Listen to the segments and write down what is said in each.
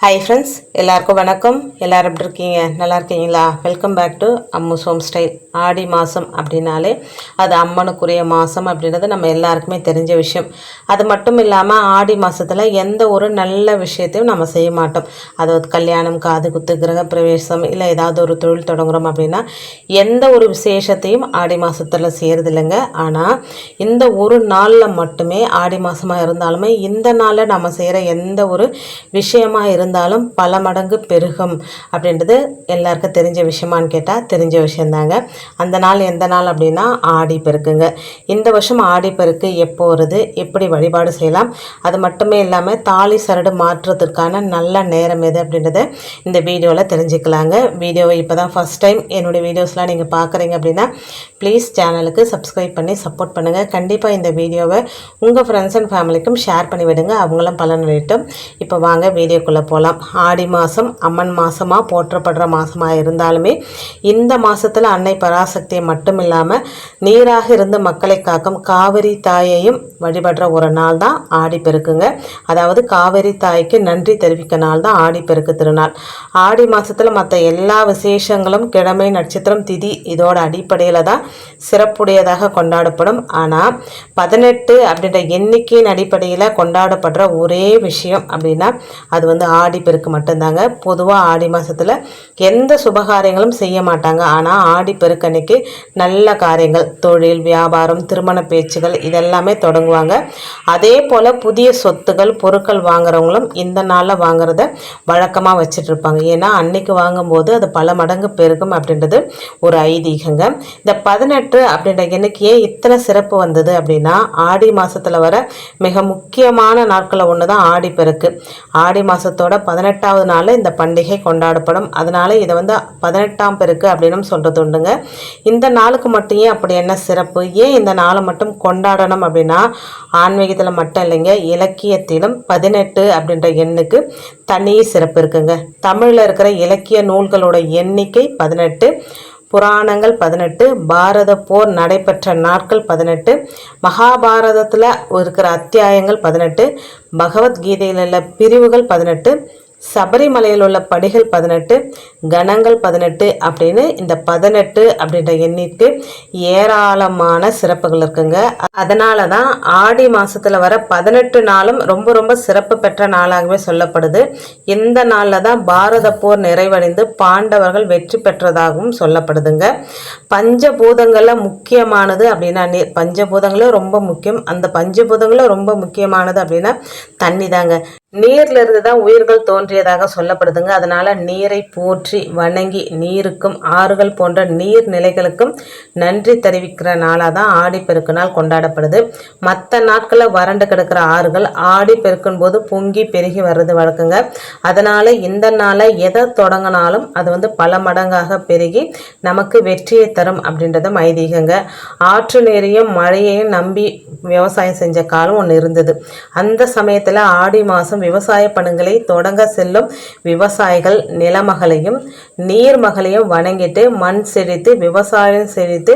Hi friends எல்லாருக்கும் வணக்கம். எல்லாரும் எப்படி இருக்கீங்க? நல்லா இருக்கீங்களா? Welcome back to Ammu's home style ஆடி மாதம் அப்படின்னாலே அது அம்மனுக்குரிய மாதம் அப்படின்றது நம்ம எல்லாருக்குமே தெரிஞ்ச விஷயம். அது மட்டும் இல்லாமல் ஆடி மாதத்தில் எந்த ஒரு நல்ல விஷயத்தையும் நம்ம செய்ய மாட்டோம். அதாவது கல்யாணம் காது குத்து கிரக பிரவேசம் இல்லை ஏதாவது ஒரு தொழில் தொடங்குறோம் அப்படின்னா எந்த ஒரு விசேஷத்தையும் ஆடி மாதத்தில் செய்கிறது இல்லைங்க ஆனால் இந்த ஒரு நாளில் மட்டுமே ஆடி மாதமாக இருந்தாலுமே இந்த நாளில் நம்ம செய்கிற எந்த ஒரு விஷயமாக இருந்தால் இருந்தாலும் பல மடங்கு பெருகும் அப்படின்றது எல்லாருக்கும் தெரிஞ்ச விஷயமான்னு கேட்டால் தெரிஞ்ச விஷயந்தாங்க. அந்த நாள் எந்த நாள் அப்படின்னா ஆடி பெருக்குங்க. இந்த வருஷம் ஆடி பெருக்கு எப்போ வருது? எப்படி வழிபாடு செய்யலாம்? அது மட்டுமே இல்லாமல் தாலி சரடு மாற்றுறதுக்கான நல்ல நேரம் எது அப்படின்றத இந்த வீடியோவில் தெரிஞ்சுக்கலாங்க. வீடியோவை இப்போ தான் ஃபஸ்ட் டைம் என்னுடைய வீடியோஸ்லாம் நீங்கள் பார்க்குறீங்க அப்படின்னா ப்ளீஸ் சேனலுக்கு சப்ஸ்கிரைப் பண்ணி சப்போர்ட் பண்ணுங்கள் கண்டிப்பாக இந்த வீடியோவை உங்கள் ஃப்ரெண்ட்ஸ் அண்ட் ஃபேமிலிக்கும் ஷேர் பண்ணி விடுங்க. அவங்களும் பலன் அளிட்டும் இப்போ வாங்க வீடியோக்குள்ளே போகலாம் ஆடி மாதம் அம்மன் மாதமாக போற்றப்படுற மாதமாக இருந்தாலுமே இந்த மாதத்தில் அன்னை பராசக்தியை மட்டும் இல்லாமல் நீராக இருந்து மக்களை காக்கும் காவிரி தாயையும் வழிபடுற ஒரு நாள் தான் ஆடி பெருக்குங்க. அதாவது காவிரி தாய்க்கு நன்றி தெரிவிக்க நாள் தான் ஆடி பெருக்கு திருநாள். ஆடி மாதத்தில் மற்ற எல்லா விசேஷங்களும் கிழமை நட்சத்திரம் திதி இதோட அடிப்படையில் தான் சிறப்புடையதாக கொண்டாடப்படும். ஆனால் பதினெட்டு அப்படின்ற எண்ணிக்கையின் அடிப்படையில் கொண்டாடப்படுற ஒரே விஷயம் அப்படின்னா அது வந்து ஆடி ஆடிப்பெருக்கு மட்டும்தாங்க. பொதுவாக ஆடி மாதத்தில் எந்த சுபகாரியங்களும் செய்ய மாட்டாங்க. ஆனால் ஆடிப்பெருக்கு அன்னைக்கு நல்ல காரியங்கள். தொழில் வியாபாரம் திருமண பேச்சுகள் இதெல்லாமே தொடங்குவாங்க. அதே போல் புதிய சொத்துகள் பொருட்கள் வாங்குறவங்களும் இந்த நாளில் வாங்குறத வழக்கமாக வச்சுட்டு இருப்பாங்க ஏன்னா அன்னைக்கு வாங்கும்போது அது பல மடங்கு பெருகும் அப்படின்றது ஒரு ஐதீகங்க. இந்த பதினெட்டு அப்படின்ற எண்ணிக்கையே இத்தனை சிறப்பு வந்தது அப்படின்னா ஆடி மாதத்தில் வர மிக முக்கியமான நாட்களில் ஒன்று தான் ஆடி பெருக்கு. ஆடி மாதத்தோட பதினெட்டாவது நாள் இந்த பண்டிகை கொண்டாடப்படும். அதனால இதை வந்து பதினெட்டாம் பெருக்கு அப்படின்னு சொல்கிறது உண்டுங்க. இந்த நாளுக்கு மட்டும் ஏன் அப்படி என்ன சிறப்பு? ஏன் இந்த நாளை மட்டும் கொண்டாடணும் அப்படின்னா ஆன்மீகத்தில் மட்டும் இல்லைங்க இலக்கியத்திலும் பதினெட்டு அப்படின்ற எண்ணுக்கு தனி சிறப்பு இருக்குங்க. தமிழில் இருக்கிற இலக்கிய நூல்களோட எண்ணிக்கை பதினெட்டு. புராணங்கள் பதினெட்டு பாரத போர் நடைபெற்ற நாட்கள் பதினெட்டு மகாபாரதத்தில் இருக்கிற அத்தியாயங்கள் பதினெட்டு பகவத்கீதையில் உள்ள பிரிவுகள் பதினெட்டு சபரிமலையில் உள்ள படிகள் பதினெட்டு கணங்கள் பதினெட்டு அப்படின்னு இந்த பதினெட்டு அப்படின்ற எண்ணிற்கு ஏராளமான சிறப்புகள் இருக்குங்க. அதனால தான் ஆடி மாதத்தில் வர பதினெட்டு நாளும் ரொம்ப ரொம்ப சிறப்பு பெற்ற நாளாகவே சொல்லப்படுது. இந்த நாளில் தான் பாரத போர் நிறைவடைந்து பாண்டவர்கள் வெற்றி பெற்றதாகவும் சொல்லப்படுதுங்க. பஞ்சபூதங்களில் முக்கியமானது அப்படின்னா நீர் பஞ்சபூதங்களும் ரொம்ப முக்கியம். அந்த பஞ்சபூதங்களும் ரொம்ப முக்கியமானது அப்படின்னா தண்ணி தாங்க. நீர்ல இருந்து தான் உயிர்கள் தோன்றியதாக சொல்லப்படுதுங்க. அதனால நீரை போற்றி வணங்கி நீருக்கும் ஆறுகள் போன்ற நீர் நிலைகளுக்கும் நன்றி தெரிவிக்கிற நாளாக தான் ஆடி பெருக்கு நாள் கொண்டாடப்படுது. மற்ற நாட்களில் வறண்டு கிடக்கிற ஆறுகள் ஆடி பெருக்கும் போது பொங்கி பெருகி வர்றது வழக்குங்க. அதனால இந்த நாளை எதை தொடங்கினாலும் அது வந்து பல மடங்காக பெருகி நமக்கு வெற்றியை தரும் அப்படின்றதும் ஐதீகங்க. ஆற்று நீரையும் மழையையும் நம்பி விவசாயம் செஞ்ச காலம் ஒன்று இருந்தது. அந்த சமயத்தில் ஆடி மாதம் விவசாய பணிகளை தொடங்க செல்லும் விவசாயிகள் நிலமகளையும் நீர்மகளையும் வணங்கிட்டு மண் செழித்து விவசாயம் செழித்து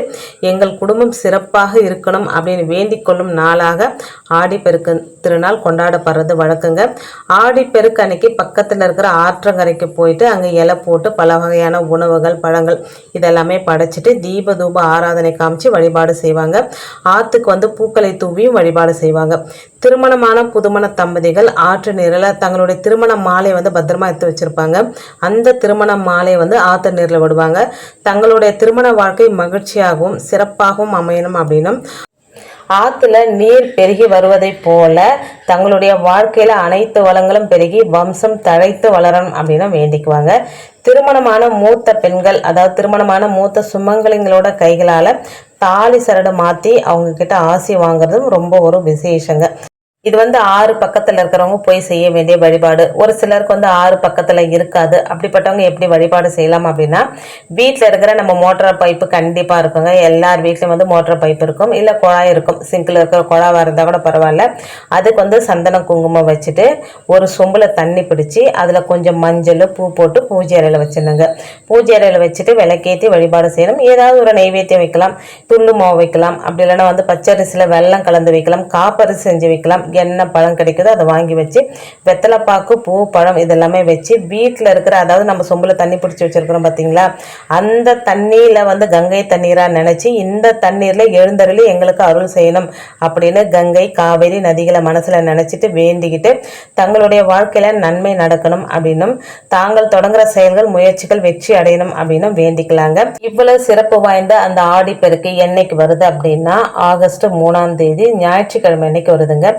எங்கள் குடும்பம் சிறப்பாக இருக்கணும் அப்படின்னு வேண்டிக் கொள்ளும் நாளாக ஆடிப்பெருக்கு திருநாள் கொண்டாடப்படுறது. வழக்கங்க. ஆடிப்பெருக்கு அன்னைக்கு பக்கத்தில் இருக்கிற ஆற்றங்கரைக்கு போயிட்டு அங்கே இலை போட்டு பல வகையான உணவுகள் பழங்கள் இதெல்லாமே படைச்சிட்டு தீப தூப ஆராதனை காமிச்சு வழிபாடு செய்வாங்க. ஆற்றுக்கு வந்து பூக்களை தூவியும் வழிபாடு செய்வாங்க. திருமணமான புதுமண தம்பதிகள் ஆற்று நீரில் தங்களுடைய திருமண மாலை வந்து பத்திரமா எடுத்து வச்சிருப்பாங்க. அந்த திருமண மாலையை வந்து ஆற்று நீரில் விடுவாங்க. தங்களுடைய திருமண வாழ்க்கை மகிழ்ச்சியாகவும் சிறப்பாகவும் அமையணும் அப்படின்னும். ஆற்றுல நீர் பெருகி வருவதைப் போல தங்களுடைய வாழ்க்கையில் அனைத்து வளங்களும் பெருகி வம்சம் தழைத்து வளரணும் அப்படின்னு வேண்டிக்குவாங்க. திருமணமான மூத்த பெண்கள் அதாவது திருமணமான மூத்த சுமங்கலிங்களோட கைகளால் தாலி சரடு மாற்றி அவங்க கிட்ட ஆசி வாங்குறதும் ரொம்ப ஒரு விசேஷங்க. இது வந்து ஆறு பக்கத்தில் இருக்கிறவங்க போய் செய்ய வேண்டிய வழிபாடு. ஒரு சிலருக்கு வந்து ஆறு பக்கத்தில் இருக்காது. அப்படிப்பட்டவங்க எப்படி வழிபாடு செய்யலாம் அப்படின்னா வீட்டில் இருக்கிற நம்ம மோட்டார் பைப்பு கண்டிப்பாக இருக்குங்க. எல்லார் வீட்லேயும் வந்து மோட்டார் பைப் இருக்கும். இல்லை குழாய் இருக்கும். சிங்கில் இருக்கிற குழாவாக இருந்தால் கூட பரவாயில்ல. அதுக்கு வந்து சந்தனம் குங்குமம் வச்சுட்டு ஒரு சொம்பில் தண்ணி பிடிச்சி அதில் கொஞ்சம் மஞ்சள் பூ போட்டு பூஜை அறையில் வச்சிருந்தாங்க பூஜை அறையில் வச்சுட்டு விளக்கேற்றி வழிபாடு செய்யணும். ஏதாவது ஒரு நைவேத்தியம் வைக்கலாம். துள்ளு மாவு வைக்கலாம். அப்படி இல்லைன்னா வந்து பச்சரிசியில் வெள்ளம் கலந்து வைக்கலாம். காப்பரிசி செஞ்சு வைக்கலாம். என்ன பழம் கிடைக்குதோ அதை வாங்கி வச்சு வெத்தலைப்பாக்கு பூ பழம் இதெல்லாமே வச்சு வீட்டில் இருக்கிற அதாவது நம்ம சொம்பில் தண்ணி பிடிச்சி வச்சுருக்கிறோம் பார்த்தீங்களா அந்த தண்ணியில் வந்து கங்கை தண்ணீராக நினச்சி இந்த தண்ணீரில் எழுந்தருளி எங்களுக்கு அருள் செய்யணும் அப்படின்னு கங்கை காவேரி நதிகளை மனசில் நினச்சிட்டு வேண்டிக்கிட்டு தங்களுடைய வாழ்க்கையில் நன்மை நடக்கணும் அப்படின்னும் தாங்கள் தொடங்குற செயல்கள் முயற்சிகள் வெற்றி அடையணும் அப்படின்னும் வேண்டிக்கலாங்க. இவ்வளவு சிறப்பு வாய்ந்த அந்த ஆடி பெருக்கு என்னைக்கு வருது அப்படின்னா ஆகஸ்ட் மூணாம் தேதி ஞாயிற்றுக்கிழமை அன்னைக்கு வருதுங்க.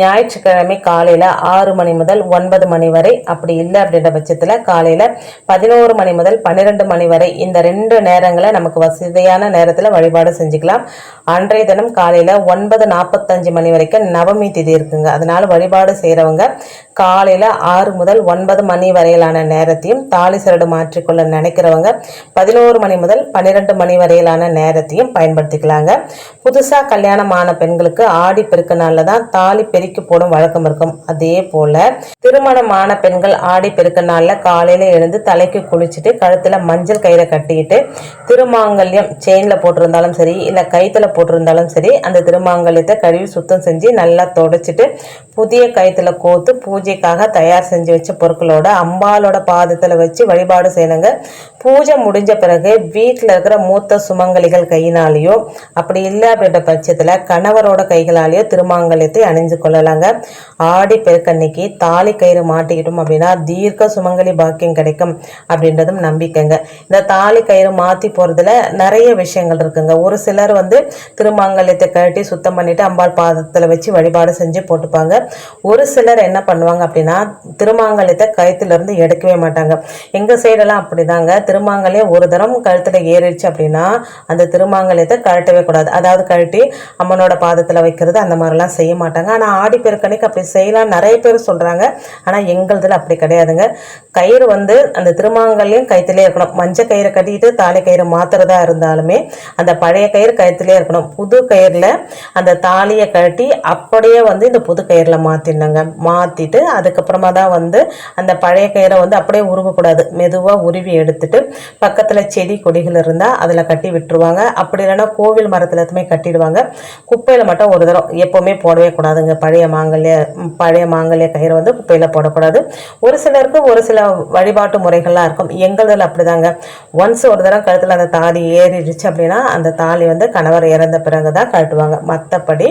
ஞாயிற்றுக்கிழமை காலையில் ஆறு மணி முதல் ஒன்பது மணி வரை அப்படி இல்லை அப்படின்ற பட்சத்தில் காலையில் பதினோரு மணி முதல் பன்னிரெண்டு மணி வரை இந்த ரெண்டு நேரங்களை நமக்கு வசதியான நேரத்தில் வழிபாடு செஞ்சுக்கலாம். அன்றைய தினம் காலையில் ஒன்பது நாற்பத்தஞ்சு மணி வரைக்கும் நவமி திதி இருக்குங்க. அதனால வழிபாடு செய்கிறவங்க காலையில் ஆறு முதல் ஒன்பது மணி வரையிலான நேரத்தையும் தாலி சரடு மாற்றிக்கொள்ள நினைக்கிறவங்க பதினோரு மணி முதல் பன்னிரெண்டு மணி வரையிலான நேரத்தையும் பயன்படுத்திக்கலாங்க. புதுசாக கல்யாணமான பெண்களுக்கு ஆடி பெருக்கு நாளில் தான் தாலி பெருக்கி போடும் வழக்கம் இருக்கும். அதே போல் திருமணமான பெண்கள் ஆடி பெருக்க நாளில் காலையில் எழுந்து தலைக்கு குளிச்சுட்டு கழுத்தில் மஞ்சள் கயிறை கட்டிக்கிட்டு திருமாங்கல்யம் செயினில் போட்டிருந்தாலும் சரி இல்லை கயிற்றுல போட்டிருந்தாலும் சரி அந்த திருமாங்கல்யத்தை கழுவி சுத்தம் செஞ்சு நல்லா தொடச்சிட்டு புதிய கயிற்றுல கோத்து பூஜைக்காக தயார் செஞ்சு வச்ச பொருட்களோட அம்பாலோட பாதத்தில் வச்சு வழிபாடு செய்யணுங்க. பூஜை முடிஞ்ச பிறகு வீட்டில் இருக்கிற மூத்த சுமங்கலிகள் கையினாலேயோ அப்படி இல்லை அப்படின்ற பட்சத்தில் கணவரோட கைகளாலேயோ திருமாங்கல்யத்தை அணிஞ்சு கொள்ளலாங்க. ஆடி பெருக்கன்னைக்கு தாலி கயிறு மாட்டிக்கிட்டோம் அப்படின்னா தீர்க்க சுமங்கலி பாக்கியம் கிடைக்கும் அப்படின்றதும் நம்பிக்கைங்க. இந்த தாலி கயிறு மாற்றி போகிறதுல நிறைய விஷயங்கள் இருக்குங்க. ஒரு சிலர் வந்து திருமாங்கல்யத்தை கழட்டி சுத்தம் பண்ணிட்டு அம்பாள் பாதத்தில் வச்சு வழிபாடு செஞ்சு போட்டுப்பாங்க. ஒரு சிலர் என்ன பண்ணுவாங்க அப்படின்னா திருமாங்கல்யத்தை கழுத்துலேருந்து எடுக்கவே மாட்டாங்க. எங்கள் சைடெல்லாம் அப்படிதாங்க. திருமாங்கல்யம் ஒரு தரம் கழுத்தில் ஏறிடுச்சு அப்படின்னா அந்த திருமாங்கல்யத்தை கழட்டவே கூடாது. அதாவது கழட்டி அம்மனோட பாதத்தில் வைக்கிறது அந்த மாதிரிலாம் செய்ய மாட்டாங்க. ஆனால் ஆடி பெருக்கணிக்கு அப்படி செய்யலாம். நிறைய பேர் சொல்கிறாங்க ஆனால் எங்களதில் அப்படி கிடையாதுங்க. கயிறு வந்து அந்த திருமாங்கல்யம் கயிற்றுலேயே இருக்கணும். மஞ்சள் கயிறை கட்டிட்டு தாலி கயிறு மாத்துறதா இருந்தாலுமே அந்த பழைய கயிறு கயிற்றுலேயே இருக்கணும். புது கயிறில் அந்த தாலியை கழட்டி அப்படியே வந்து இந்த புது கயிறில் மாற்றிடணுங்க மாற்றிட்டு அதுக்கப்புறமா தான் வந்து அந்த பழைய கயிறை வந்து அப்படியே உருவக்கூடாது. மெதுவாக உருவி எடுத்துட்டு பக்கத்தில் செடி கொடிகள் இருந்தால் அதில் கட்டி விட்டுருவாங்க. அப்படி இல்லைன்னா கோவில் மரத்தில் எதுவுமே கட்டிடுவாங்க. குப்பையில் மட்டும் ஒரு தரம் எப்போவுமே போடவே கூடாதுங்க. பழைய மாங்கல்ய பழைய மாங்கல்ய கயிறை வந்து குப்பையில் போடக்கூடாது. ஒரு சிலருக்கு ஒரு சில வழிபாட்டு முறைகள்லாம் இருக்கும். எங்களதில் அப்படிதாங்க. ஒன்ஸ் ஒரு தரம் கழுத்தில் அந்த தாலி ஏறிடுச்சு அப்படின்னா அந்த தாலி வந்து கணவர் இறந்த பிறகு தான் கழட்டுவாங்க. மற்றபடி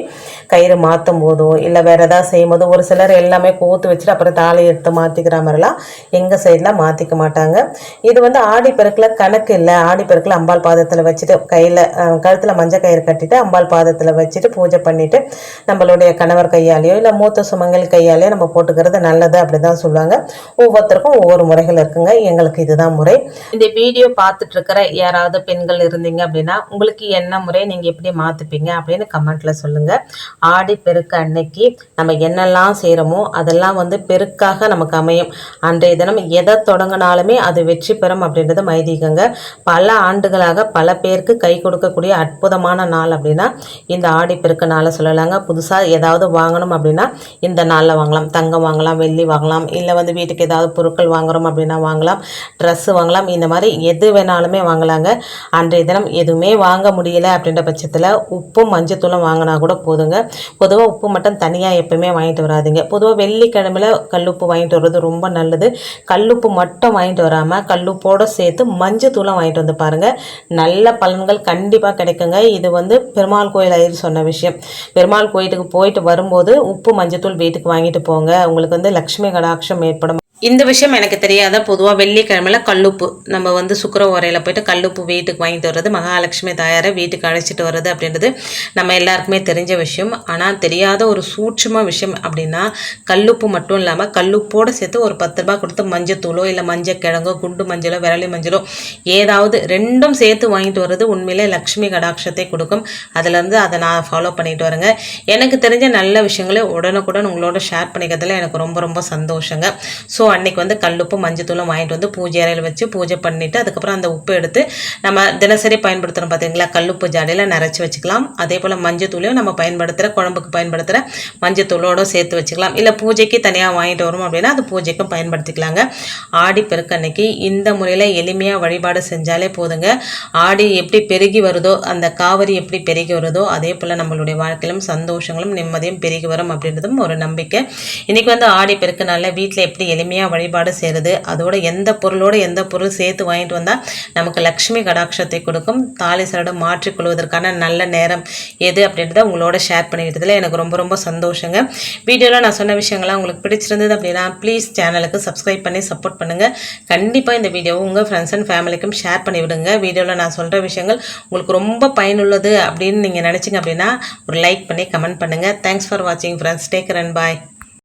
கயிறு மாற்றும் போதோ இல்லை வேறு ஏதாவது செய்யும் போது ஒரு சிலர் எல்லாமே கோத்து வச்சுட்டு அப்புறம் தாலி எடுத்து மாற்றிக்கிற மாதிரிலாம் எங்கள் சைடில் மாற்றிக்க மாட்டாங்க. இது வந்து ஆ பெருக்கில் கணக்கு இல்லை. ஆடி பெருக்கில் அம்பாள் பாதத்தில் வச்சுட்டு கையில் கழுத்தில் மஞ்சள் கயிறு கட்டிட்டு அம்பாள் பாதத்தில் வச்சுட்டு பூஜை பண்ணிட்டு நம்மளுடைய கணவர் கையாலேயோ இல்லை மூத்த சுமங்கல் கையாலேயோ நம்ம போட்டுக்கிறது நல்லது அப்படி தான் சொல்லுவாங்க. ஒவ்வொருத்தருக்கும் ஒவ்வொரு முறைகள் இருக்குங்க. எங்களுக்கு இதுதான் முறை. இந்த வீடியோ பார்த்துட்டு இருக்கிற யாராவது பெண்கள் இருந்தீங்க அப்படின்னா உங்களுக்கு என்ன முறை நீங்கள் எப்படி மாற்றிப்பீங்க அப்படின்னு கமெண்ட்ல சொல்லுங்க. ஆடி பெருக்க அன்னைக்கு நம்ம என்னெல்லாம் செய்கிறோமோ அதெல்லாம் வந்து பெருக்காக நமக்கு அமையும். அன்றைய தினம் எதை தொடங்கினாலுமே அது வெற்றி பெறும் அப்படின்றது மைதீகங்க. பல ஆண்டுகளாக பல பேருக்கு கை கொடுக்கக்கூடிய அற்புதமான நாள் அப்படின்னா இந்த ஆடி நாளை சொல்லலாங்க. புதுசாக ஏதாவது வாங்கணும் அப்படின்னா இந்த நாளில் வாங்கலாம். தங்கம் வாங்கலாம் வெள்ளி வாங்கலாம் இல்லை வந்து வீட்டுக்கு ஏதாவது பொருட்கள் வாங்குறோம் அப்படின்னா வாங்கலாம் ட்ரெஸ்ஸு வாங்கலாம். இந்த மாதிரி எது வேணாலுமே வாங்கலாங்க. அன்றைய தினம் எதுவுமே வாங்க முடியல அப்படின்ற பட்சத்தில் உப்பும் மஞ்சத்தூளும் வாங்கினா கூட போதுங்க. பொதுவாக உப்பு மட்டும் தனியாக எப்பவுமே வாங்கிட்டு வராதிங்க. பொதுவாக வெள்ளிக்கிழமையில் கல்லுப்பு வாங்கிட்டு வர்றது ரொம்ப நல்லது. கல்லுப்பு மட்டும் வாங்கிட்டு வராமல் கல்லுப்போடு சேர்த்து மஞ்சத்தூளும் வாங்கிட்டு வந்து பாருங்கள் நல்ல பலன்கள் கண்டிப்பாக கிடைக்குங்க. இது வந்து பெருமாள் கோயில் ஐயர் சொன்ன விஷயம். பெருமாள் கோயிலுக்கு போயிட்டு வரும்போது உப்பு மஞ்சத்தூள் வீட்டுக்கு வாங்கிட்டு போங்க. உங்களுக்கு வந்து லக்ஷ்மி கடாட்சம் ஏற்படும். இந்த விஷயம் எனக்கு தெரியாத பொதுவாக வெள்ளிக்கிழமையில் கல்லுப்பு. நம்ம வந்து சுக்கர உரையில் போயிட்டு கல்லுப்பு வீட்டுக்கு வாங்கிட்டு வர்றது மகாலட்சுமி தாயாரை வீட்டுக்கு அழைச்சிட்டு வர்றது அப்படின்றது நம்ம எல்லாருக்குமே தெரிஞ்ச விஷயம். ஆனால் தெரியாத ஒரு சூட்சும விஷயம் அப்படின்னா கல்லுப்பு மட்டும் இல்லாமல் கல்லுப்போடு சேர்த்து ஒரு பத்து ரூபா கொடுத்து மஞ்சத்தூளோ இல்லை மஞ்சள் கிழங்கோ குண்டு மஞ்சளோ விரலி மஞ்சளோ ஏதாவது ரெண்டும் சேர்த்து வாங்கிட்டு வர்றது உண்மையிலே லக்ஷ்மி கடாட்சத்தை கொடுக்கும். அதுலேருந்து அதை நான் ஃபாலோ பண்ணிட்டு வரேங்க. எனக்கு தெரிஞ்ச நல்ல விஷயங்களை உடனுக்குடன் உங்களோட ஷேர் பண்ணிக்கிறதுல எனக்கு ரொம்ப ரொம்ப சந்தோஷங்க. ஸோ அன்னைக்கு வந்து கல்லுப்பு மஞ்சத்தூளும் வாங்கிட்டு வந்து பூஜை அறையில் வச்சு பூஜை பண்ணிவிட்டு அதுக்கப்புறம் அந்த உப்பு எடுத்து நம்ம தினசரி பயன்படுத்துகிறோம் பார்த்தீங்களா கல்லுப்பு ஜாடையில் நிறச்சி வச்சுக்கலாம். அதே போல் மஞ்சத்தூளையும் நம்ம பயன்படுத்துகிற குழம்புக்கு பயன்படுத்துகிற மஞ்சத்தூளோட சேர்த்து வச்சுக்கலாம். இல்லை பூஜைக்கு தனியாக வாங்கிட்டு வரும் அப்படின்னா அது பூஜைக்கும் பயன்படுத்திக்கலாங்க. ஆடி பெருக்கு அன்னைக்கு இந்த முறையில் எளிமையாக வழிபாடு செஞ்சாலே போதுங்க. ஆடி எப்படி பெருகி வருதோ அந்த காவிரி எப்படி பெருகி வருதோ அதே போல் நம்மளுடைய வாழ்க்கையிலும் சந்தோஷங்களும் நிம்மதியும் பெருகி வரும் அப்படின்றதும் ஒரு நம்பிக்கை. இன்றைக்கி வந்து ஆடி நல்லா வீட்டில் எப்படி எளிமையாக வழிபாடு செய்கிறது அதோட எந்த பொருளோட எந்த பொருள் சேர்த்து வாங்கிட்டு வந்தால் நமக்கு லக்ஷ்மி கடாட்சத்தை கொடுக்கும். தாலி சரடு மாற்றிக்கொள்வதற்கான நல்ல நேரம் எது அப்படின்றத உங்களோட ஷேர் பண்ணிக்கிட்டதில் எனக்கு ரொம்ப ரொம்ப சந்தோஷங்க. வீடியோவில் நான் சொன்ன விஷயங்கள்லாம் உங்களுக்கு பிடிச்சிருந்தது அப்படின்னா ப்ளீஸ் சேனலுக்கு சப்ஸ்கிரைப் பண்ணி சப்போர்ட் பண்ணுங்கள் கண்டிப்பாக இந்த வீடியோவை உங்கள் ஃப்ரெண்ட்ஸ் அண்ட் ஃபேமிலிக்கும் ஷேர் பண்ணி விடுங்க. வீடியோவில் நான் சொல்கிற விஷயங்கள் உங்களுக்கு ரொம்ப பயனுள்ளது அப்படின்னு நீங்கள் நினச்சிங்க அப்படின்னா ஒரு லைக் பண்ணி கமெண்ட் பண்ணுங்கள் தேங்க்ஸ் ஃபார் வாட்சிங் ஃப்ரெண்ட்ஸ் டேக் ரன் பாய்